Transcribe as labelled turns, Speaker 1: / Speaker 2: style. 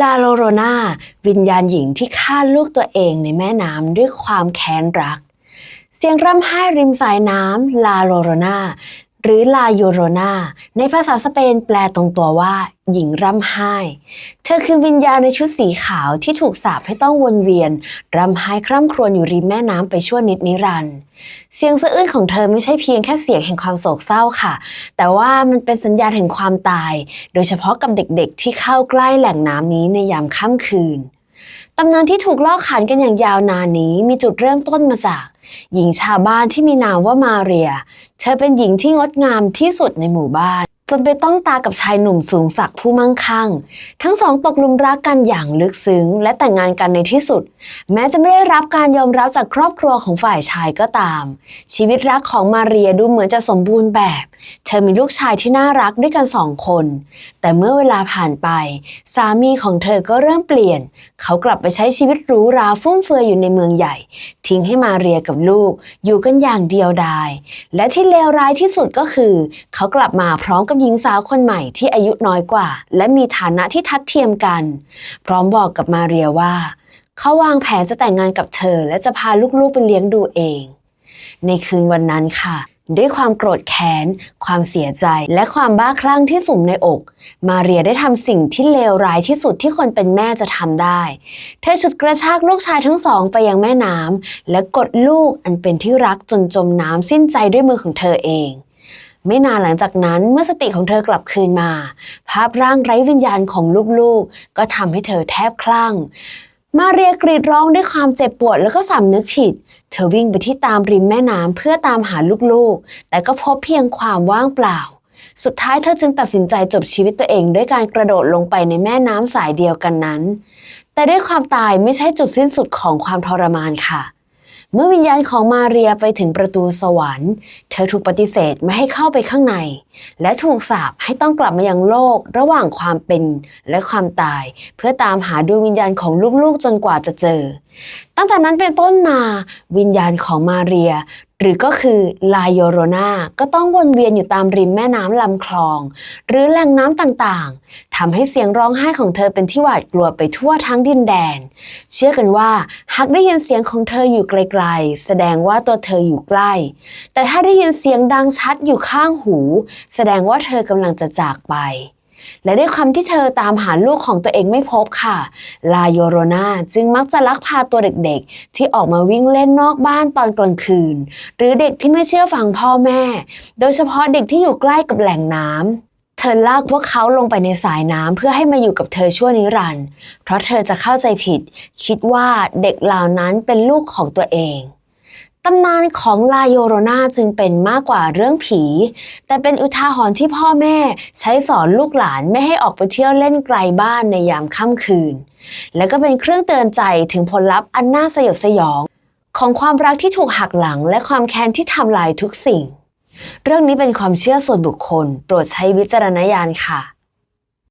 Speaker 1: ลาโลโรนาวิญญาณหญิงที่ฆ่าลูกตัวเองในแม่น้ำด้วยความแค้นรัก เสียงร่ำไห้ริมสายน้ำลาโลโรนา หรือลาโยโรนาในภาษาสเปนแปลตรงตัวว่า หญิงร่ำไห้ เธอคือวิญญาณในชุดสีขาวที่ถูกสาปให้ต้องวนเวียน ร่ำไห้คร่ำครวญอยู่ริมแม่น้ำไปชั่วนิดนิรันดร์เสียงสะอื้นของเธอไม่ใช่เพียงแค่เสียงแห่งความโศกเศร้าค่ะ แต่ว่ามันเป็นสัญญาณแห่งความตาย โดยเฉพาะกับเด็กๆ ที่เข้าใกล้แหล่งน้ำนี้ในยามค่ำคืนตำนานที่ถูกเล่าขานกันอย่างยาวนานนี้มีจุดเริ่มต้นมาจาก หญิงชาวบ้านที่มีนามว่ามาเรีย เธอเป็นหญิงที่งดงามที่สุดในหมู่บ้าน จนไปต้องตากับชายหนุ่มสูงศักดิ์ผู้มั่งคั่ง ทั้งสองตกหลุมรักกันอย่างลึกซึ้ง และแต่งงานกันในที่สุด แม้จะไม่ได้รับการยอมรับจากครอบครัวของฝ่ายชายก็ตาม ชีวิตรักของมาเรียดูเหมือนจะสมบูรณ์แบบเธอมีลูกชายที่น่ารักด้วยกันสองคน แต่เมื่อเวลาผ่านไป สามีของเธอก็เริ่มเปลี่ยน เขากลับไปใช้ชีวิตหรูหราฟุ่มเฟือยอยู่ในเมืองใหญ่ ทิ้งให้มาเรียกับลูก อยู่กันอย่างเดียวดาย และที่เลวร้ายที่สุดก็คือ เขากลับมาพร้อมกับหญิงสาวคนใหม่ที่อายุน้อยกว่า และมีฐานะที่ทัดเทียมกัน พร้อมบอกกับมาเรียว่า เขาวางแผนจะแต่งงานกับเธอ และจะพาลูกๆไปเลี้ยงดูเอง ในคืนวันนั้นค่ะ ด้วยความโกรธแค้น ความเสียใจ และความบ้าคลั่งที่สุมในอก มาเรียได้ทำสิ่งที่เลวร้ายที่สุดที่คนเป็นแม่จะทำได้ เธอฉุดกระชากลูกชายทั้งสองไปยังแม่น้ำและกดลูกอันเป็นที่รักจนจมน้ำสิ้นใจด้วยมือของเธอเอง ไม่นานหลังจากนั้นเมื่อสติของเธอกลับคืนมา ภาพร่างไร้วิญญาณของลูกๆก็ทำให้เธอแทบคลั่ง มาเรียกรีดร้องด้วยความเจ็บปวดแล้วก็สำนึกผิด เธอวิ่งไปที่ตามริมแม่น้ำเพื่อตามหาลูกๆ แต่ก็พบเพียงความว่างเปล่า สุดท้ายเธอจึงตัดสินใจจบชีวิตตัวเองด้วยการกระโดดลงไปในแม่น้ำสายเดียวกันนั้น แต่ด้วยความตายไม่ใช่จุดสิ้นสุดของความทรมานค่ะ เมื่อวิญญาณของมาเรียไปถึงประตูสวรรค์ เธอถูกปฏิเสธไม่ให้เข้าไปข้างใน และถูกสาปให้ต้องกลับมายังโลกระหว่างความเป็นและความตาย เพื่อตามหาดวงวิญญาณของลูกๆจนกว่าจะเจอ ตั้งแต่นั้นเป็นต้นมาวิญญาณของมาเรีย หรือก็คือลาโยโรนาก็ต้องวนเวียนอยู่ตามริมแม่น้ำลำคลอง หรือแหล่งน้ำต่างๆทำให้เสียงร้องไห้ของเธอเป็นที่หวาดกลัวไปทั่วทั้งดินแดน เชื่อกันว่าหากได้ยินเสียงของเธออยู่ไกลๆ แสดงว่าตัวเธออยู่ใกล้ แต่ถ้าได้ยินเสียงดังชัดอยู่ข้างหู แสดงว่าเธอกำลังจะจากไป และด้วยความที่เธอตามหาลูกของตัวเองไม่พบค่ะ ลาโยโรนาจึงมักจะลักพาตัวเด็กๆ ที่ออกมาวิ่งเล่นนอกบ้านตอนกลางคืน หรือเด็กที่ไม่เชื่อฟังพ่อแม่ โดยเฉพาะเด็กที่อยู่ใกล้กับแหล่งน้ำเธอลากพวกเขาลงไปในสายน้ำเพื่อให้มาอยู่กับเธอชั่วนิรันดร์เพราะเธอจะเข้าใจผิด คิดว่าเด็กเหล่านั้นเป็นลูกของตัวเองำนานของลาโยโรนาจึงเป็นมากกว่าเรื่องผี แต่เป็นอุทาหรณ์ที่พ่อแม่ใช้สอนลูกหลานไม่ให้ออกไปเที่ยวเล่นไกลบ้านในยามค่ำคืน และก็เป็นเครื่องเตือนใจถึงผลลัพธ์อันน่าสยดสยอง ของความรักที่ถูกหักหลังและความแค้นที่ทำลายทุกสิ่ง เรื่องนี้เป็นความเชื่อส่วนบุคคล โปรดใช้วิจารณญาณค่ะ